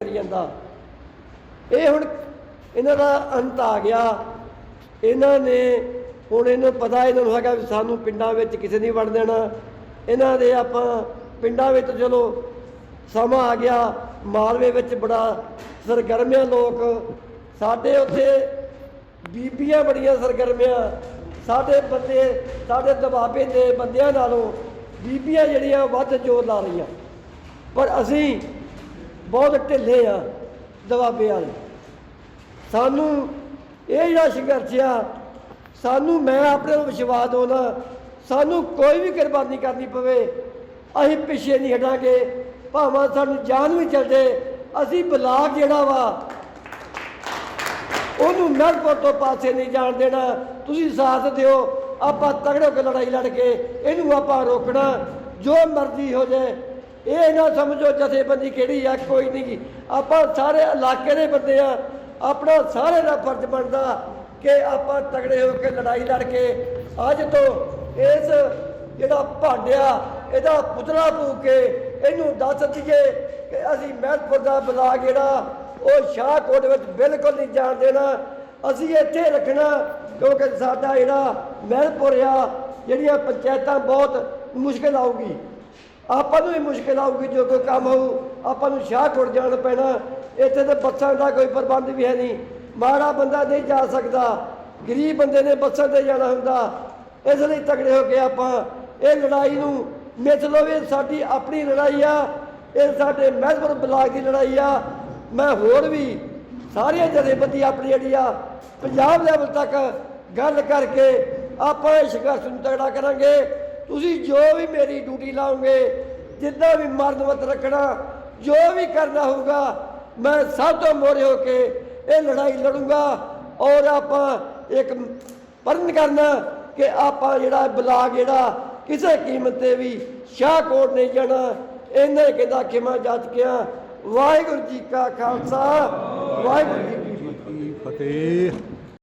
ਕਰੀ ਜਾਂਦਾ। ਇਹ ਹੁਣ ਇਹਨਾਂ ਦਾ ਅੰਤ ਆ ਗਿਆ। ਇਹਨਾਂ ਨੇ ਹੁਣ ਇਹਨੂੰ ਪਤਾ ਇਹਨਾਂ ਨੂੰ ਹੈਗਾ ਵੀ ਸਾਨੂੰ ਪਿੰਡਾਂ ਵਿੱਚ ਕਿਸੇ ਨਹੀਂ ਵੜ ਦੇਣਾ। ਇਹਨਾਂ ਦੇ ਆਪਾਂ ਪਿੰਡਾਂ ਵਿੱਚ ਚਲੋ ਸਮਾਂ ਆ ਗਿਆ। ਮਾਲਵੇ ਵਿੱਚ ਬੜਾ ਸਰਗਰਮਿਆ ਲੋਕ। ਸਾਡੇ ਉੱਥੇ ਬੀਬੀਆਂ ਬੜੀਆਂ ਸਰਗਰਮੀਆਂ। ਸਾਡੇ ਬੰਦੇ, ਸਾਡੇ ਦਬਾਬੇ ਦੇ ਬੰਦਿਆਂ ਨਾਲੋਂ ਬੀਬੀਆਂ ਜਿਹੜੀਆਂ ਵੱਧ ਜ਼ੋਰ ਲਾ ਰਹੀਆਂ। ਪਰ ਅਸੀਂ ਬਹੁਤ ਢਿੱਲੇ ਆ ਦਬਾਬੇ ਵਾਲੇ। ਸਾਨੂੰ ਇਹ ਜਿਹੜਾ ਸੰਘਰਸ਼ ਆ, ਸਾਨੂੰ ਮੈਂ ਆਪਣੇ ਨੂੰ ਵਿਸ਼ਵਾਸ ਦਵਾਉਣਾ ਸਾਨੂੰ ਕੋਈ ਵੀ ਕੁਰਬਾਨੀ ਕਰਨੀ ਪਵੇ। ਅਸੀਂ ਪਿੱਛੇ ਨਹੀਂ ਹਟਾਂਗੇ, ਭਾਵੇਂ ਸਾਨੂੰ ਜਾਨ ਵੀ ਚੱਲ ਜੇ, ਅਸੀਂ ਬਲਾਕ ਜਿਹੜਾ ਵਾ, ਉਹਨੂੰ ਮਹਿਲਪੁਰ ਤੋਂ ਪਾਸੇ ਨਹੀਂ ਜਾਣ ਦੇਣਾ। ਤੁਸੀਂ ਸਾਥ ਦਿਓ, ਆਪਾਂ ਤਗੜੇ ਹੋ ਕੇ ਲੜਾਈ ਲੜ ਕੇ, ਇਹਨੂੰ ਆਪਾਂ ਰੋਕਣਾ। ਜੋ ਮਰਜ਼ੀ ਹੋ ਜਾਏ ਇਹ ਨਾ ਸਮਝੋ ਜਥੇਬੰਦੀ ਕਿਹੜੀ ਆ, ਕੋਈ ਨਹੀਂ ਗੀ। ਆਪਾਂ ਸਾਰੇ ਇਲਾਕੇ ਦੇ ਬੰਦੇ ਆ, ਆਪਣਾ ਸਾਰੇ ਦਾ ਫਰਜ਼ ਬਣਦਾ ਕਿ ਆਪਾਂ ਤਗੜੇ ਹੋ ਕੇ ਲੜਾਈ ਲੜ ਕੇ ਅੱਜ ਤੋਂ ਇਸ ਜਿਹੜਾ ਭਾਂਡਿਆ, ਇਹਦਾ ਪੁਤਲਾ ਫੂਕ ਕੇ ਇਹਨੂੰ ਦੱਸ ਦਈਏ ਕਿ ਅਸੀਂ ਮਹਿਲਪੁਰ ਦਾ ਬਲਾਕ ਜਿਹੜਾ, ਉਹ ਸ਼ਾਹਕੋਟ ਵਿੱਚ ਬਿਲਕੁਲ ਨਹੀਂ ਜਾਣ ਦੇਣਾ। ਅਸੀਂ ਇੱਥੇ ਰੱਖਣਾ, ਕਿਉਂਕਿ ਸਾਡਾ ਜਿਹੜਾ ਮਹਿਲਪੁਰ ਆ, ਜਿਹੜੀਆਂ ਪੰਚਾਇਤਾਂ ਬਹੁਤ ਮੁਸ਼ਕਲ ਆਊਗੀ। ਆਪਾਂ ਨੂੰ ਵੀ ਮੁਸ਼ਕਿਲ ਆਊਗੀ ਜੋ ਕੋਈ ਕੰਮ ਹੋਊ, ਆਪਾਂ ਨੂੰ ਸ਼ਾਹ ਸ਼ਾਹਕੋਟ ਜਾਣ ਪੈਣਾ। ਇੱਥੇ ਤੇ ਬੱਸਾਂ ਦਾ ਕੋਈ ਪ੍ਰਬੰਧ ਵੀ ਹੈ ਨਹੀਂ। ਮਾੜਾ ਬੰਦਾ ਨਹੀਂ ਜਾ ਸਕਦਾ। ਗਰੀਬ ਬੰਦੇ ਨੇ ਬੱਸਾਂ ਤੇ ਜਾਣਾ ਹੁੰਦਾ। ਇਸ ਲਈ ਤਗੜੇ ਹੋ ਕੇ ਆਪਾਂ ਇਹ ਲੜਾਈ ਨੂੰ ਮਿੱਥ ਲਓ, ਇਹ ਸਾਡੀ ਆਪਣੀ ਲੜਾਈ ਆ। ਇਹ ਸਾਡੇ ਮਹਿਸਪੁਰ ਬਲਾਕ ਦੀ ਲੜਾਈ ਆ। ਮੈਂ ਹੋਰ ਵੀ ਸਾਰੀਆਂ ਜਥੇਬੰਦੀ ਆਪਣੀ ਜਿਹੜੀ ਆ, ਪੰਜਾਬ ਲੈਵਲ ਤੱਕ ਗੱਲ ਕਰਕੇ ਆਪਾਂ ਇਹ ਸੰਘਰਸ਼ ਨੂੰ ਤਗੜਾ ਕਰਾਂਗੇ। ਤੁਸੀਂ ਜੋ ਵੀ ਮੇਰੀ ਡਿਊਟੀ ਲਾਓਗੇ ਜਿੱਦਾਂ ਵੀ ਮਰਦ ਵਤ ਰੱਖਣਾ, ਜੋ ਵੀ ਕਰਨਾ ਹੋਊਗਾ, ਮੈਂ ਸਭ ਤੋਂ ਮੋਰੇ ਹੋ ਕੇ ਇਹ ਲੜਾਈ ਲੜੂੰਗਾ ਔਰ ਆਪਾਂ ਇੱਕ ਪਰਨ ਕਰਨਾ ਕਿ ਆਪਾਂ ਜਿਹੜਾ ਬਲਾਕ ਜਿਹੜਾ ਕਿਸੇ ਕੀਮਤ ਤੇ ਵੀ ਸ਼ਾਹਕੋਟ ਨਹੀਂ ਜਾਣਾ ਇਹਨੇ ਕਹਿੰਦਾ ਖਿਮਾ ਜੱਜ ਗਿਆ ਵਾਹਿਗੁਰੂ ਜੀ ਕਾ ਖਾਲਸਾ, ਵਾਹਿਗੁਰੂ ਜੀ ਕੀ ਫਤਿਹ। ਕੀ ਫਤਿਹ।